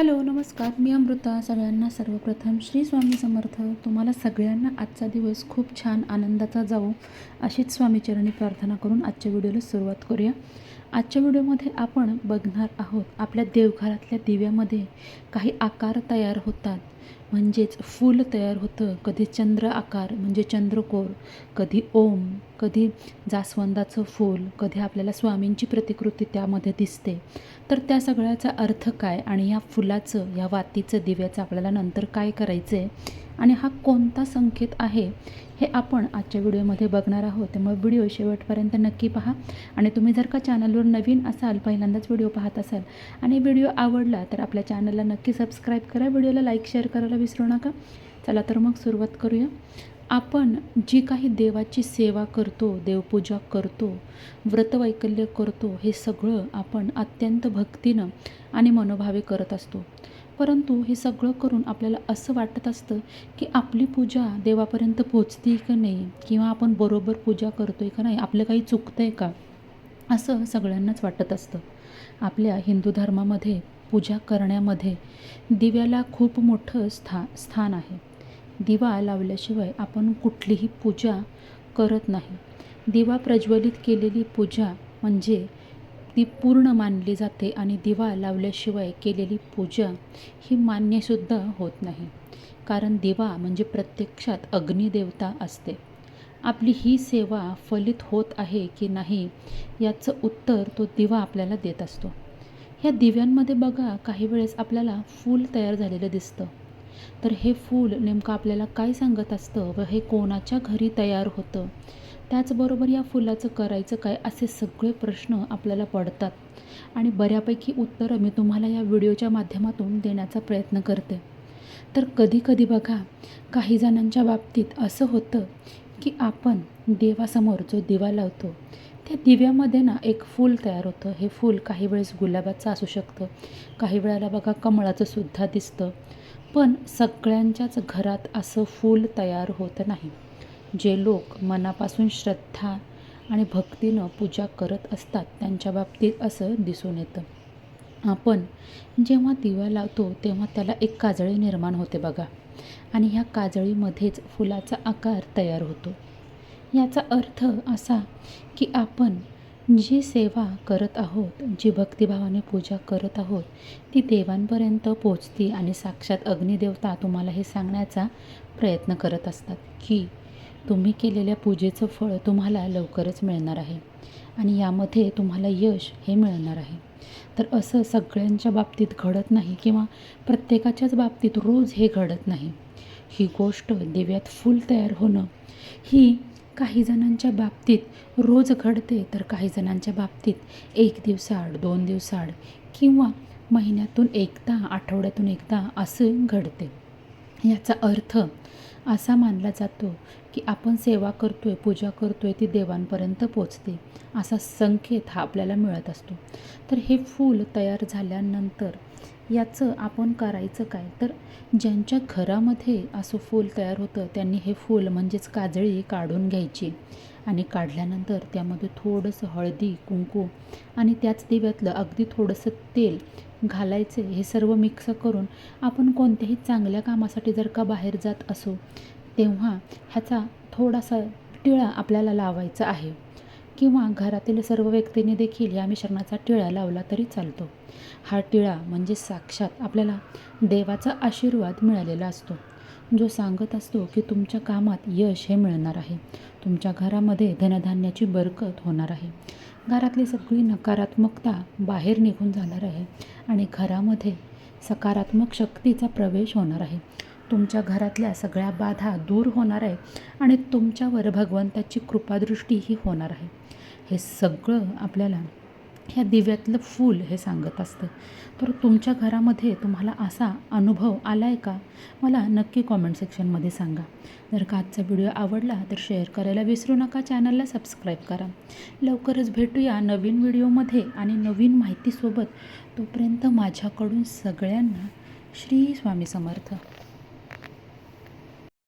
Hello नमस्कार. मी अमृता. सगळ्यांना सर्वप्रथम श्री स्वामी समर्थ. तुम्हाला सगळ्यांना आजचा दिवस खूप छान आनंदाचा जावो अशीच स्वामीचरणी प्रार्थना करून आजच्या व्हिडिओला सुरुवात करूया. आजच्या व्हिडिओमध्ये आपण बघणार आहोत आपल्या देवघरातल्या दिव्यामध्ये काही आकार तयार होतात. म्हणजेच फूल तयार होतं. कधी चंद्र आकार म्हणजे चंद्रकोर कधी ओम कधी जास्वंदाचं फूल कधी आपल्याला स्वामींची प्रतिकृती त्यामध्ये दिसते. तर त्या सगळ्याचा अर्थ काय आणि ह्या फुलाचं या वातीचं दिव्याचं आपल्याला नंतर काय करायचं आहे आणि हा कोणता संकेत आहे? हे आपण आजच्या व्हिडिओमध्ये बघणार आहोत. त्यामुळे व्हिडिओ शेवटपर्यंत नक्की पहा. आणि तुम्ही जर का चॅनलवर नवीन असाल पहिल्यांदाच व्हिडिओ पाहत असाल आणि व्हिडिओ आवडला तर आपल्या चॅनलला नक्की सबस्क्राईब करा. व्हिडिओला लाईक शेअर करायला विसरू नका. चला तर मग सुरुवात करूया. आपण जी काही देवाची सेवा करतो देवपूजा करतो व्रतवैकल्य करतो हे सगळं आपण अत्यंत भक्तीनं आणि मनोभावे करत असतो. परंतु हे सगळं करून आपल्याला असं वाटत असतं की आपली पूजा देवापर्यंत पोचते का नाही? किंवा आपण बरोबर पूजा करतो आहे का नाही? आपलं काही चुकतं आहे का? असं सगळ्यांनाच वाटत असतं. आपल्या हिंदू धर्मामध्ये पूजा करण्यामध्ये दिव्याला खूप मोठं स्था स्थान आहे. दिवा लावल्याशिवाय आपण कुठलीही पूजा करत नाही. दिवा प्रज्वलित केलेली पूजा म्हणजे ती पूर्ण मानली जाते आणि दिवा लावल्याशिवाय केलेली पूजा ही मान्यसुद्धा होत नाही. कारण दिवा म्हणजे प्रत्यक्षात अग्निदेवता असते. आपली ही सेवा फलित होत आहे की नाही याचं उत्तर तो दिवा आपल्याला देत असतो. ह्या दिव्यांमध्ये बघा काही वेळेस आपल्याला फूल तयार झालेलं दिसतं. तर हे फूल नेमकं आपल्याला काय सांगत असतं व हे कोणाच्या घरी तयार होतं? त्याचबरोबर या फुलाचं करायचं काय असे सगळे प्रश्न आपल्याला पडतात. आणि बऱ्यापैकी उत्तरं मी तुम्हाला या व्हिडिओच्या माध्यमातून देण्याचा प्रयत्न करते. तर कधीकधी बघा काही जणांच्या बाबतीत असं होतं की आपण देवासमोर जो दिवा लावतो त्या दिव्यामध्ये ना एक फूल तयार होतं. हे फूल काही वेळेस गुलाबाचं असू शकतं काही वेळेला बघा कमळाचं सुद्धा दिसतं. पण सगळ्यांच्याच घरात असं फूल तयार होत नाही. जे लोक मनापासून श्रद्धा आणि भक्तीनं पूजा करत असतात त्यांच्या बाबतीत असं दिसून येतं. आपण जेव्हा दिवा लावतो तेव्हा त्याला एक काजळी निर्माण होते बघा. आणि ह्या काजळीमध्येच फुलाचा आकार तयार होतो. याचा अर्थ असा की आपण जी सेवा करत आहोत जी भक्तिभावाने पूजा करत आहोत ती देवांपर्यंत पोचती आणि साक्षात अग्निदेवता तुम्हाला हे सांगण्याचा प्रयत्न करत असतात की तुम्ही केलेल्या पूजेचं फळ तुम्हाला लवकरच मिळणार आहे आणि यामध्ये तुम्हाला यश हे मिळणार आहे. तर असं सगळ्यांच्या बाबतीत घडत नाही किंवा प्रत्येकाच्याच बाबतीत रोज हे घडत नाही. ही गोष्ट दिव्यात फूल तयार होणं ही काही जणांच्या बाबतीत रोज घडते तर काही जणांच्या बाबतीत एक दिवसाआड दोन दिवसाआड किंवा महिन्यातून एकदा आठवड्यातून एकदा असं घडते. याचा अर्थ असा मानला जातो की आपण सेवा करतो आहे पूजा करतो आहे ती देवांपर्यंत पोचते असा संकेत हा आपल्याला मिळत असतो. तर हे फूल तयार झाल्यानंतर याचं आपण करायचं काय? तर ज्यांच्या घरामध्ये असं फूल तयार होतं त्यांनी हे फूल म्हणजेच काजळी काढून घ्यायची आणि काढल्यानंतर त्यामध्ये थोडंसं हळदी कुंकू आणि त्याच दिव्यातलं अगदी थोडंसं तेल घालायचे हे सर्व मिक्स करून आपण कोणत्याही चांगल्या कामासाठी जर का बाहेर जात असो तेव्हा ह्याचा थोडासा टिळा आपल्याला लावायचा आहे. किंवा घरातील सर्व व्यक्तींनी देखील या मिश्रणाचा टिळा लावला तरी चालतो. हा टिळा म्हणजे साक्षात आपल्याला देवाचा आशीर्वाद मिळालेला असतो. जो सांगत असतो की तुमच्या कामात यश हे मिळणार आहे. तुमच्या घरामध्ये धनधान्याची बरकत होणार आहे. घरातली सगळी नकारात्मकता बाहेर निघून जाणार आहे आणि घरामध्ये सकारात्मक शक्तीचा प्रवेश होणार आहे. तुमच्या घरातल्या सगळ्या बाधा दूर होणार आहे आणि तुमच्यावर भगवंताची कृपादृष्टी ही होणार आहे. हे सगळं आपल्याला ह्या दिव्यातलं फूल हे सांगत असतं. तर तुमच्या घरामध्ये तुम्हाला असा अनुभव आला आहे का? मला नक्की कॉमेंट सेक्शनमध्ये सांगा. जर का आजचा व्हिडिओ आवडला तर शेअर करायला विसरू नका. चॅनलला सबस्क्राईब करा. लवकरच भेटूया नवीन व्हिडिओमध्ये आणि नवीन माहितीसोबत. तोपर्यंत माझ्याकडून सगळ्यांना श्री स्वामी समर्थ.